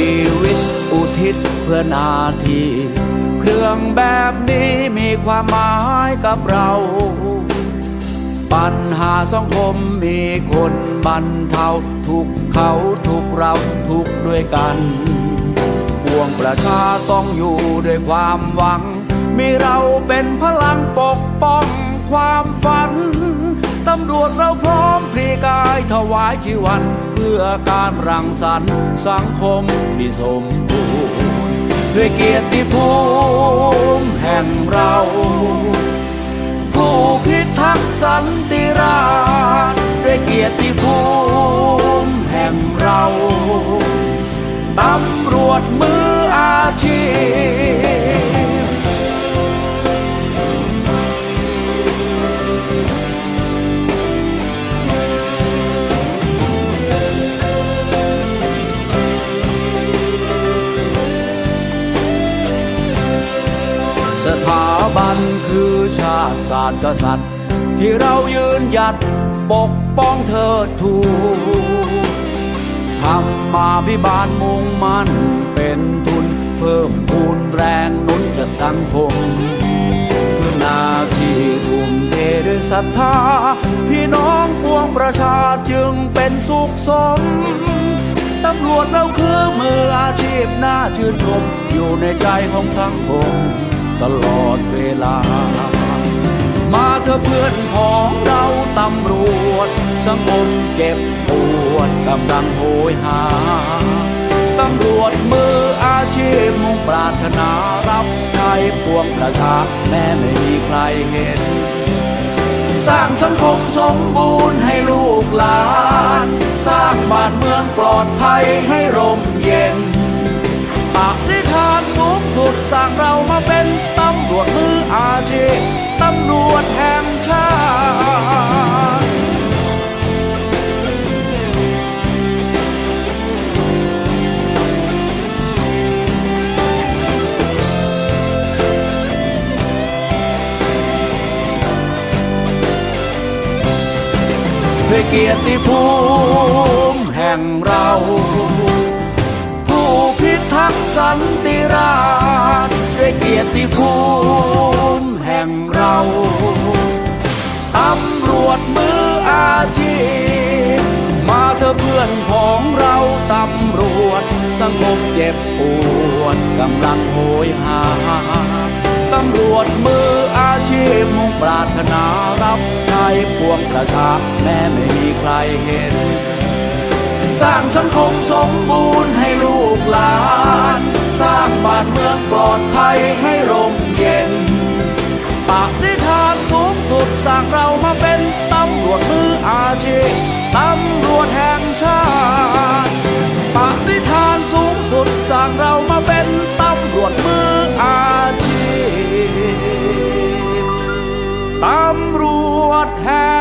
ชีวิตอุทิศเพื่อนาที เครื่องแบบนี้มีความหมายกับเรา ปัญหาสังคมมีคนบรรเทาทุกเขาทุกเราทุกด้วยกันปวงประชาต้องอยู่ด้วยความหวัง มีเราเป็นพลังปกป้องความฝัน ตำรวจเราพร้อมพลีกา ถวายชีวัน เพื่อการรังสรรค์สังคมที่สมบูรณ์ด้วยเกียรติภูมิแห่งเรา ผู้พิทักษ์สันติราษ สถาบันคือชาติศาสตร์กษัตริย์ ที่เรายืนหยัดปกป้องเธอทูทำมาพิบาลมุ่งมั่นเป็นทุนเพิ่มพูนแรงนุนจากสังคมเพื่อนาที่ทุ่มเทด้วยศรัทธา พี่น้องปวงประชาจึงเป็นสุขสมตำรวจเราคือมืออาชีพน่าชื่นชมอยู่ในใจของสังคม ตลอดเวลา มาเถอเพื่อนของเราตำรวจ สังคมเจ็บปวดกำลังโหยหา ตำรวจมืออาชีพมุ่งปรารถนารับใช้ปวงประชาแม้ไม่มีใครเห็น สร้างสังคมสมบูรณ์ให้ลูกหลาน สร้างบ้านเมืองปลอดภัยให้ร่มเย็น ด้วยเกียรติภูมิแห่งเรา ผู้พิทักษ์สันติราษฎร์ด้วยเกียรติภูมิแห่งเราตำรวจมืออาชีพ มาเถอเพื่อนของเราตำรวจ สงบเจ็บปวดกำลังโหยหา ตำรวจมืออาชีพมุ่งปรารถนารับใช้ปวงประชาแม้ไม่มีใครเห็น สร้างสังคมสมบูรณ์ให้ลูกหลาน สร้างบ้านเมืองปลอดภัยให้ร่มเย็นปฏิฐานสูงสุดสร้างเรามาเป็นตำรวจมืออาชีพตำรวจแห่งชาติ ชี